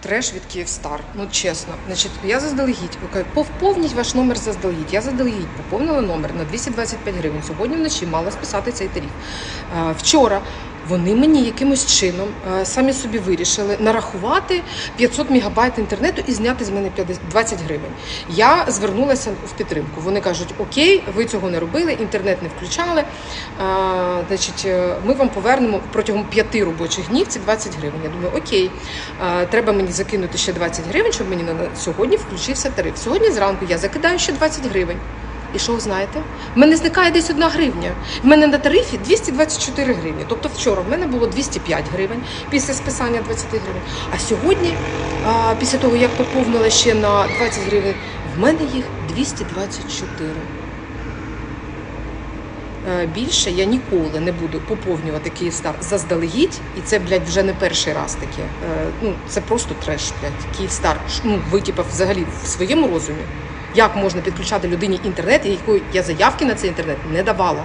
треш від Київстар. Ну чесно, значить, я заздалегідь Окей, поповніть ваш номер заздалегідь. Я заздалегідь поповнила номер на 225 гривень. Сьогодні вночі мала списати цей тариф. Вчора вони мені якимось чином е, самі собі вирішили нарахувати 500 мегабайт інтернету і зняти з мене 20 гривень. Я звернулася в підтримку. Вони кажуть: Окей, ви цього не робили, інтернет не включали. Е, Значить, е, ми вам повернемо протягом 5 робочих днів ці 20 гривень. Я думаю, окей, треба мені закинути ще 20 гривень, щоб мені на сьогодні включився тариф. Сьогодні зранку я закидаю ще 20 гривень. І що ви знаєте? В мене зникає десь одна гривня. В мене на тарифі 224 гривні. Тобто вчора в мене було 205 гривень після списання 20 гривень. А сьогодні, після того як поповнила ще на 20 гривень, в мене їх 224. Е, Більше я ніколи не буду поповнювати Київстар заздалегідь, і це, блядь, вже не перший раз таке. Е, Ну, це просто треш, блядь. Київстар. Ну, ви, взагалі в своєму розумі. Як можна підключати людині інтернет, якої я заявки на цей інтернет не давала?